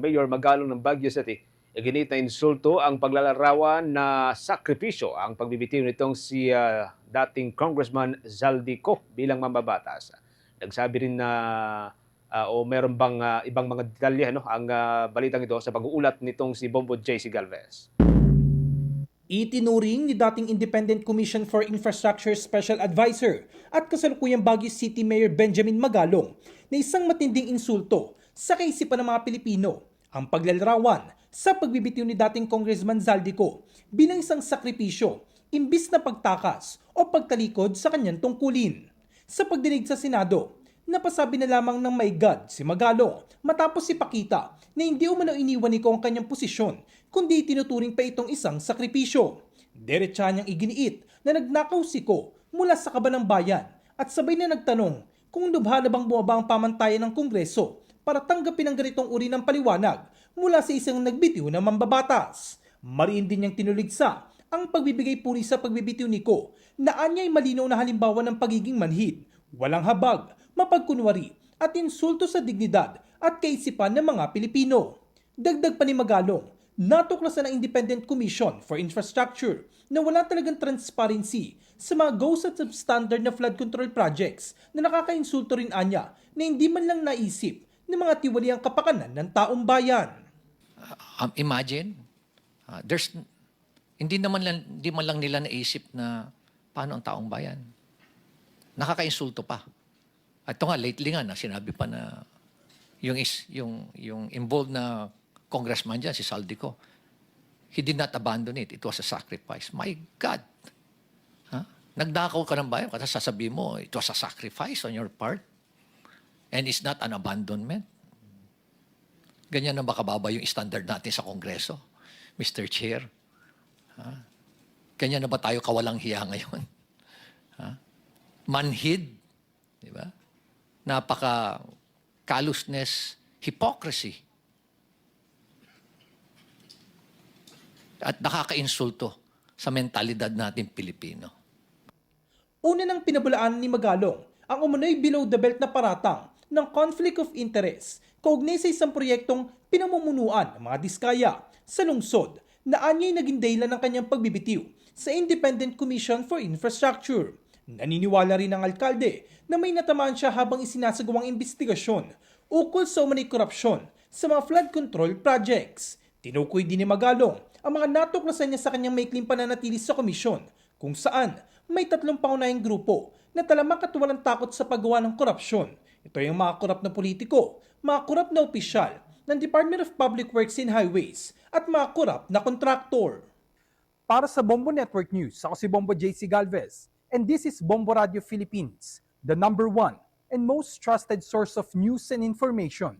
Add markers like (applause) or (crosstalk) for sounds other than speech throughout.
Mayor Magalong ng Baguio City, iginit na insulto ang paglalarawan na sakripisyo ang pagbibitiw nitong si ah, dating Congressman Zaldico bilang mambabatas. Nagsabi rin na ah, o meron bang ah, ibang mga detalye ano, ang ah, balitang ito sa pag-uulat nitong si Bombo J.C. Galvez. Itinuring ni dating Independent Commission for Infrastructure Special Advisor at kasalukuyang Baguio City Mayor Benjamin Magalong na isang matinding insulto sa kaisipan ng mga Pilipino ang paglalarawan sa pagbibitiw ni dating Congressman Zaldico bilang isang sakripisyo imbis na pagtakas o pagtalikod sa kanyang tungkulin. Sa pagdinig sa Senado, napasabi na lamang ng may God si Magalong matapos ipakita na hindi umano iniwan ni Ko ang kanyang posisyon kundi tinuturing pa itong isang sakripisyo. Diretsa niyang iginiit na nagnakaw si Ko mula sa kaba ng bayan at sabay na nagtanong kung lubha na bang bumaba ang pamantayan ng Kongreso para tanggapin ang ganitong uri ng paliwanag mula sa isang nagbitiw na mambabatas. Mariin din niyang tinuligsa ang pagbibigay puri sa pagbibitiw ni Ko na anya'y malinaw na halimbawa ng pagiging manhid, walang habag, mapagkunwari at insulto sa dignidad at kaisipan ng mga Pilipino. Dagdag pa ni Magalong, natuklasan ng Independent Commission for Infrastructure na wala talagang transparency sa mga ghost at substandard na flood control projects na nakakainsulto rin anya na hindi man lang naisip ng mga tiwaliang kapakanan ng taong bayan. um, imagine, uh, there's, hindi naman lang, hindi man lang nila naisip na paano ang taong bayan. Nakakainsulto pa. At ito nga, lately nga, na sinabi pa na yung, is, yung, yung involved na congressman dyan, si Saldico, he did not abandon it. It was a sacrifice. My God! Ha? Nagdakaw ka ng bayan, kasi sasabihin mo, it was a sacrifice on your part. And it's not an abandonment. Ganyan na ba kababa yung standard natin sa Kongreso, Mr. Chair? Ha? Ganyan na ba tayo kawalang hiya (laughs) ngayon? Ha? Manhid, di ba? Napaka callousness, hypocrisy. At nakakainsulto sa mentalidad natin Pilipino. Una nang pinabulaan ni Magalong ang umano'y below the belt na paratang ng conflict of interest kaugnay sa isang proyektong pinamumunuan ng mga diskaya sa lungsod na anya'y naging dahilan ng kanyang pagbibitiw sa Independent Commission for Infrastructure. Naniniwala rin ang alkalde na may natamaan siya habang isinasagawang investigasyon ukol sa umanay korupsyon sa mga flood control projects. Tinukoy din ni Magalong ang mga natuklasan niya sa kanyang maikling pananatili sa komisyon kung saan may tatlong pangunahing grupo na talamak at walang takot sa paggawa ng korupsyon. Ito ay ang mga korap na politiko, mga korap na opisyal ng Department of Public Works and Highways at mga korap na kontraktor. Para sa Bombo Network News, ako si Bombo JC Galvez and this is Bombo Radio Philippines, the number one and most trusted source of news and information.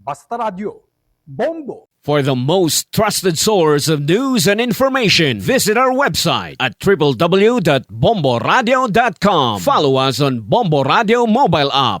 Basta Radio, Bombo! For the most trusted source of news and information, visit our website at www.bomboradio.com. Follow us on Bombo Radio mobile app,